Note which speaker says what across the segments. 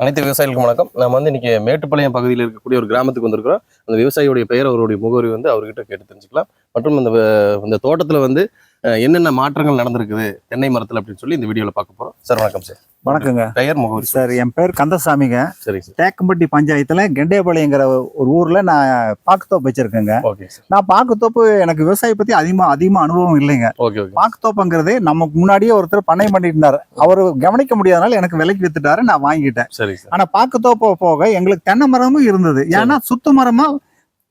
Speaker 1: அனைத்து விவசாயிகளுக்கும் வணக்கம். நம்ம வந்து இன்னைக்கு மேட்டுப்பாளையம் பகுதியில் இருக்கக்கூடிய ஒரு கிராமத்துக்கு வந்திருக்கிறோம். அந்த விவசாயியுடைய பெயர் அவருடைய முகவரி வந்து அவர்கிட்ட கேட்டு தெரிஞ்சுக்கலாம். மற்றும் அந்த இந்த தோட்டத்தில் வந்து என்னென்ன மாற்றங்கள் நடந்திருக்குது தென்னை மரத்தில் அப்படின்னு சொல்லி இந்த வீடியோவில் பார்க்க போகிறோம் சார் வணக்கம் சார்.
Speaker 2: வணக்கங்க.
Speaker 1: பெயர் முகவரி
Speaker 2: சார் என் பேர் கந்தசாமிங்க.
Speaker 1: சரிங்க சார்.
Speaker 2: தேக்கம்பட்டி பஞ்சாயத்துல கெண்டேபாளையங்கிற ஒரு ஊர்ல நான் பாக்குத்தோப்பு வச்சிருக்கேங்க.
Speaker 1: Okay sir.
Speaker 2: நான் பாக்குத்தோப்பு எனக்கு விவசாய பத்தி அதிகமா அதிகமா அனுபவம் இல்லைங்க.
Speaker 1: ஓகே ஓகே
Speaker 2: பாக்குத்தோப்புங்கிறது நமக்கு முன்னாடியே ஒருத்தர் பண்ணை பண்ணிட்டு இருந்தாரு அவர் கவனிக்க முடியாதனால எனக்கு விலைக்கு வித்துட்டாரு நான் வாங்கிட்டேன்.
Speaker 1: சரி சார்.
Speaker 2: ஆனா பாக்குத்தோப்பு போக எங்களுக்கு தென்னை மரமும் இருந்தது. ஏன்னா சுத்து மரமா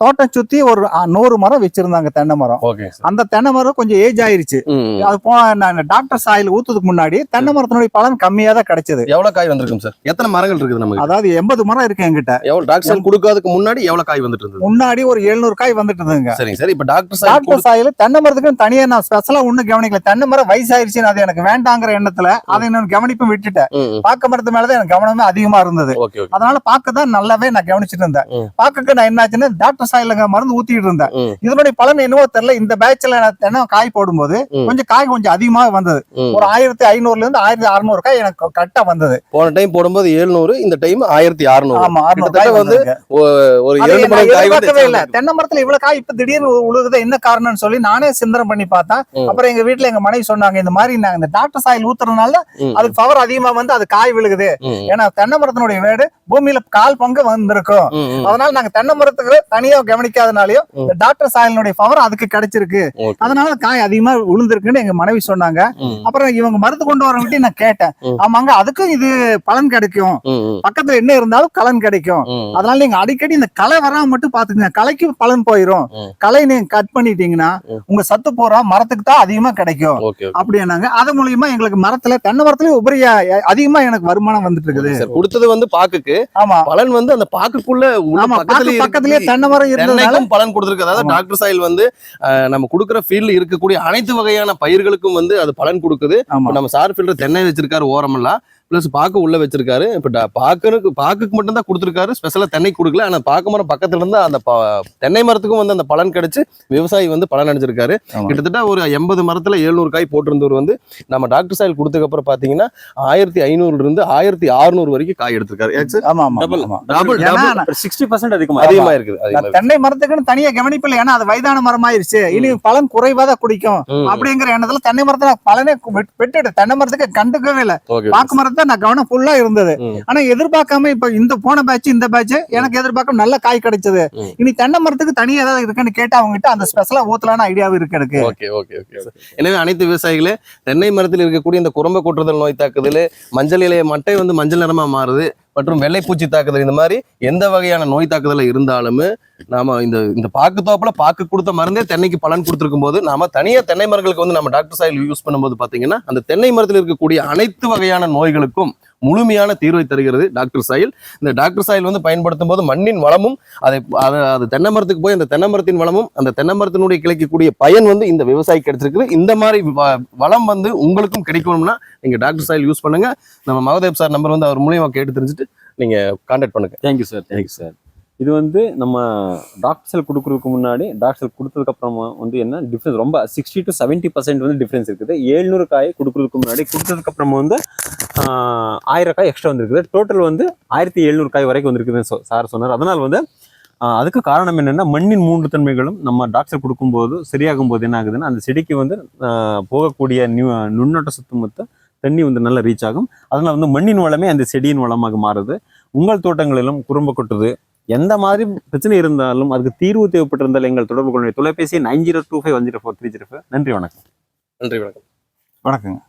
Speaker 2: தோட்டம் சுத்தி ஒரு நூறு மரம் வச்சிருந்தாங்க தென்னை மரம்.
Speaker 1: சார்
Speaker 2: அந்த தென்னை மரம் கொஞ்சம் ஏஜ் ஆயிருச்சு. அது போ நான் டாக்டர் சாயில் ஊத்துறதுக்கு முன்னாடி தென்னை மரத்தினுடைய பலன் கம்மியா தான் கிடைச்சது.
Speaker 1: எவ்வளோ காய் வந்திருக்கும் சார் எத்தனை மரங்கள் இருக்குது நமக்கு
Speaker 2: அதாவது எண்பது மரம் இருக்கு என்கிட்ட.
Speaker 1: எவ்வளோ டாக்டர் சார் கொடுக்காததுக்கு முன்னாடி எவ்வளோ காய் வந்துட்டு இருந்தது?
Speaker 2: முன்னாடி ஒரு எழுநூறு காய் வந்துட்டு இருந்ததுங்க.
Speaker 1: சரிங்க சார் இப்போ டாக்டர் சார்
Speaker 2: டாக்டர் சாயில் தென்னை மரத்துக்கு தனியா நான் ஸ்பெஷலா ஒண்ணும் கவனிக்கல. தென்னை மரம் வயசாயிருச்சுன்னு அது எனக்கு வேண்டாங்கிற எண்ணத்துல அதை நான் கவனிப்பும் விட்டுட்டேன். பாக்க மரத்து மேலதான் எனக்கு கவனமே அதிகமா இருந்தது. அதனால பாக்க தான் நல்லாவே நான் கவனிச்சிட்டு இருந்தேன்.
Speaker 1: ம்.
Speaker 2: பாக்கக்கு நான் என்னாச்சுன்னு டாக்டர் சாயிலுங்க மருந்து ஊத்திட்டு இருந்தேன். இதனுடைய பலன் என்னவோ தெரியல இந்த பேட்ச்ல தென்னை காய் போடும்போது. கொஞ்சம் காய் கொஞ்சம் அதிகமா வந்தது. ஒரு ஆயிரத்தி ஐநூறுல இருந்து ஆயிரத்தி அறுநூறு காய் எனக்கு கரெக்டா வந்தது
Speaker 1: போன டைம் போடும்போது எழுநூறு இந்த டைம் ஆயிரத்தி அறுநூறு
Speaker 2: ஆமா அறுநூறு
Speaker 1: வந்து. ஒரு
Speaker 2: இல்ல தென்னை மரத்துல இவ்வளவு காய் இப்ப திடீர்னு உழுகுது என்ன காரணம்னு சொல்லி நானே சிந்தனை பண்ணி பார்த்தேன். அப்புறம் எங்க வீட்டுல எங்க மனைவி சொன்னாங்க இந்த மாதிரி நாங்க இந்த டாக்டர் சாயில் ஊத்துறதுனால. அதுக்கு பவர் அதிகமா வந்து அது காய் விழுகுது ஏன்னா தென்னை மரத்தினுடைய வேடு பூமியில கால் பங்கு வந்திருக்கும். அதனால நாங்க தென்னை மரத்துக்கு தனியா
Speaker 1: ம்.
Speaker 2: இந்த டாக்டர் சாயிலினுடைய பவர் அதுக்கு கிடைச்சிருக்கு. அதனால காய் அதிகமா விழுந்திருக்குன்னு எங்க மனைவி சொன்னாங்க அப்புறம் இவங்க மருந்து கொண்டு வரவங்கிட்ட நான் கேட்டேன். ஆமாங்க அதுக்கும் இது பலன் கிடைக்கும் பக்கத்துல என்ன இருந்தாலும் கலன் கிடைக்கும். அதனால நீங்க அடிக்கடி இந்த களை வராம மட்டும் பாத்துக்கங்க களைக்கு பலன் போயிரும். களை நீங்க கட் பண்ணிட்டீங்கன்னா. உங்க சத்து போறா மரத்துக்கு தான் அதிகமா கிடைக்கும். அப்படின்னாங்க அது மூலியமா எங்களுக்கு மரத்துல தென்னை மரத்துலயும் உபரியா அதிகமா எனக்கு வருமானம் வந்துட்டு இருக்குது
Speaker 1: கொடுத்தது வந்து பாக்குக்கு
Speaker 2: ஆமா
Speaker 1: பலன் வந்து அந்த பாக்குக்குள்ள பக்கத்துலயே.
Speaker 2: தென்னை மரம்
Speaker 1: தென்னைக்கும் பலன் கொடுத்திருக்கு. அதாவது. டாக்டர் சாயில் வந்து நம்ம கொடுக்குற ஃபீல்ட்ல இருக்கக்கூடிய அனைத்து வகையான பயிர்களுக்கும் வந்து அது பலன் கொடுக்குது. நம்ம சார் ஃபீல்டர் தென்னை வச்சிருக்காரு ஓரமெல்லாம். பிளஸ் பாக்கு உள்ள வச்சிருக்காரு. இப்ப பாக்குனுக்கு பாக்குக்கு மட்டும் தான் கொடுத்திருக்காரு. ஸ்பெஷலா தென்னை கொடுக்கல. ஆனா பாக்கு மரம் பக்கத்துல இருந்து அந்த தென்னை மரத்துக்கும் வந்து அந்த பலன் கிடைச்சு விவசாயி வந்து பலன் அடைஞ்சிருக்காரு. கிட்டத்தட்ட ஒரு எண்பது மரத்துல எழுநூறு காய் போட்டிருந்தவர் வந்து நம்ம டாக்டர் சாயில் கொடுத்ததுக்கு அப்புறம் பாத்தீங்கன்னா ஆயிரத்தி ஐநூறுல இருந்து ஆயிரத்தி அறுநூறு வரைக்கும் காய் எடுத்திருக்காரு.
Speaker 3: அதிகமா.
Speaker 1: இருக்குது
Speaker 2: தென்னை மரத்துக்குன்னு தனியா கவனிப்பில்லை. ஏன்னா அது வயதான மரம் ஆயிருச்சு இனி பலன் குறைவா தான் குடிக்கும். அப்படிங்கிற எண்ணத்துல தென்னை மரத்தை நான் பலனே விட்டுட்டு தென்னை மரத்துக்கு கண்டுக்கவே இல்லை. பாக்கு மரத்தை நான் கவனம் ஃபுல்லா இருந்தது. ஆனா எதிர்பார்க்காம இப்ப இந்த போன பேட்ச் இந்த பேட்ச் எனக்கு எதிர்பார்க்காம நல்ல காய் கிடைச்சது. இனி தென்னை மரத்துக்கு தனியா ஏதாவது இருக்குன்னு கேட்டு அவங்க கிட்ட அந்த ஸ்பெஷலா ஊத்தலான ஐடியாவும் இருக்கு எனக்கு
Speaker 1: ஓகே ஓகே ஓகே. எனவே அனைத்து விவசாயிகளே தென்னை மரத்தில் இருக்கக்கூடிய இந்த குறும்ப கொட்டுதல் நோய் தாக்குதல் மஞ்சள் இலைய மட்டை வந்து மஞ்சள் நிறமா மாறுது மற்றும் வெள்ளைப்பூச்சி தாக்குதல் இந்த மாதிரி எந்த வகையான நோய் தாக்குதல் இருந்தாலும் நாம இந்த இந்த பாக்கு தோப்புல பாக்கு கொடுத்த மருந்தே தென்னைக்கு பலன் கொடுத்துருக்கும் போது நாம தனியா தென்னை மரங்களுக்கு வந்து நம்ம டாக்டர் சாயில் யூஸ் பண்ணும்போது பாத்தீங்கன்னா அந்த தென்னை மரத்தில் இருக்கக்கூடிய அனைத்து வகையான நோய்களுக்கும் முழுமையான தீர்வை தருகிறது டாக்டர் சாயில். இந்த டாக்டர் சாயில் வந்து பயன்படுத்தும் போது மண்ணின் வளமும் அதை அதை அது தென்னை மரத்துக்கு போய் அந்த தென்னை மரத்தின் வளமும் அந்த தென்னை மரத்தினுடைய கிடைக்கக்கூடிய பயன் வந்து இந்த விவசாயி கிடைச்சிருக்குது இந்த மாதிரி வ- வளம் வந்து உங்களுக்கும் கிடைக்கணும்னா நீங்க டாக்டர் சாயில் யூஸ் பண்ணுங்க. நம்ம மகதேவ் சார் நம்பர் வந்து அவர் மூலியமா கேட்டு தெரிஞ்சுட்டு நீங்க கான்டாக்ட் பண்ணுங்க.
Speaker 3: தேங்க்யூ சார் தேங்க்யூ சார் இது வந்து நம்ம டாக்டர் செல் முன்னாடி டாக்டர் செல் வந்து என்ன? டிஃப்ரென்ஸ் ரொம்ப சிக்ஸ்டி டு செவன்ட்டி பர்சன்ட் வந்து டிஃப்ரென்ஸ் இருக்குது. ஏழ்நூறு காய் கொடுக்குறதுக்கு முன்னாடி கொடுத்ததுக்கப்புறமா வந்து ஆயிரம் காய் எக்ஸ்ட்ரா வந்துருக்குது. டோட்டல் வந்து ஆயிரத்தி எழுநூறு காய் வரைக்கும் வந்திருக்குதுன்னு சொ- சார் சொன்னார். அதனால் வந்து அதுக்கு காரணம் என்னென்னா மண்ணின் மூன்று தன்மைகளும் நம்ம டாக்டர் கொடுக்கும்போது சரியாகும் போது என்ன ஆகுதுன்னா அந்த செடிக்கு வந்து போகக்கூடிய நியூ நுண்ணோட்ட சுத்தம் மொத்த தண்ணி வந்து நல்லா ரீச் ஆகும். அதனால் வந்து மண்ணின் வளமே அந்த செடியின் வளமாக மாறுது. உங்கள் தோட்டங்களிலும் குறும்ப கொட்டுது. எந்த மாதிரி பிரச்சனை இருந்தாலும் அதுக்கு தீர்வு தேவைப்பட்டிருந்தால் எங்கள் தொடர்பு கொள்ள தொலைபேசி nine zero two five one zero four three zero five. நன்றி வணக்கம்.
Speaker 1: நன்றி வணக்கம்.
Speaker 2: வணக்கங்க.